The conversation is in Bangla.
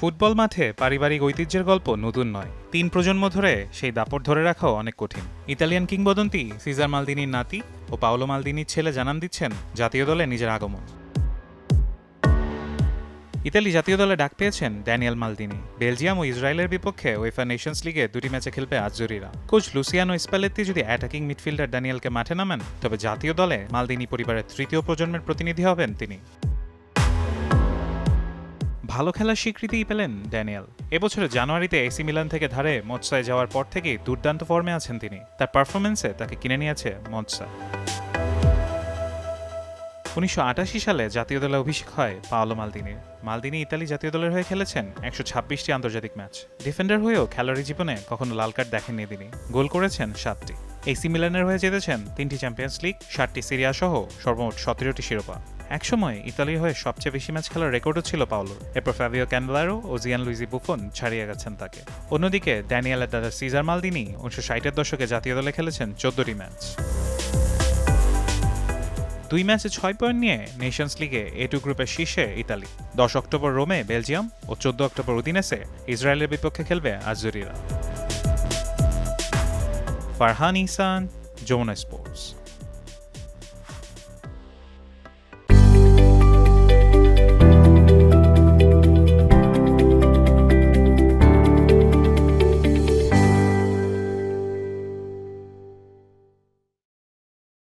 ফুটবল মাঠে পারিবারিক ঐতিহ্যের গল্প নতুন নয়। তিন প্রজন্ম ধরে সেই দাপট ধরে রাখাও অনেক কঠিন। ইতালিয়ান কিংবদন্তি সিজার মালদিনির নাতি ও পাওলো মালদিনির ছেলে জানান দিচ্ছেন, জাতীয় দলে নিজের আগমন। ইতালি জাতীয় দলে ডাক পেয়েছেন ড্যানিয়েল মালদিনি। বেলজিয়াম ও ইসরায়েলের বিপক্ষে ওয়েফা নেশনস লিগে দুটি ম্যাচে খেলবে আজজুরিরা। কোচ লুসিয়ানো স্প্যালেত্তি যদি অ্যাটাকিং মিডফিল্ডার ড্যানিয়েলকে মাঠে নামেন, তবে জাতীয় দলে মালদিনি পরিবারের তৃতীয় প্রজন্মের প্রতিনিধি হবেন তিনি। ভালো খেলার স্বীকৃতিই পেলেন ড্যানিয়েল। এবছরের জানুয়ারিতে এসি মিলান থেকে ধারে মৎসায় যাওয়ার পর থেকেই দুর্দান্ত ফর্মে আছেন তিনি। তার পারফরমেন্সে তাকে কিনে নিয়েছে মৎসা উনিশশো আটাশি সালে জাতীয় দলে অভিষেক হয় পাওলো মালদিনির। মালদিনি ইতালি জাতীয় দলের হয়ে খেলেছেন একশো ছাব্বিশটি আন্তর্জাতিক ম্যাচ। ডিফেন্ডার হয়েও খেলোয়াড়ি জীবনে কখনো লাল কার্ড দেখেননি তিনি। গোল করেছেন সাতটি। এসি মিলানের হয়ে জিতেছেন তিনটি চ্যাম্পিয়ন্স লিগ ষাটটি সিরিয়া সহ সর্বমোট সতেরোটি শিরোপা। একসময় ইতালির হয়ে সবচেয়ে বেশি ম্যাচ খেলার রেকর্ডও ছিল পাওলোর এরপর ফ্যাভিও ক্যান্ডেলারো ও জিয়ান লুইজি বুফন ছাড়িয়ে গেছেন তাকে। অন্যদিকে ড্যানিয়েলের দাদা সিজার মালদিনি উনিশশো ষাটের দশকে জাতীয় দলে খেলেছেন চোদ্দটি ম্যাচ। দুই ম্যাচে ছয় পয়েন্ট নিয়ে নেশনস লিগে এ টু গ্রুপের শীর্ষে ইতালি। দশ অক্টোবর রোমে বেলজিয়াম ও চোদ্দ অক্টোবর উদিনেসে ইসরায়েলের বিপক্ষে খেলবে আজুরিরা ফারহান ইসান যমুনা স্পোর্টস।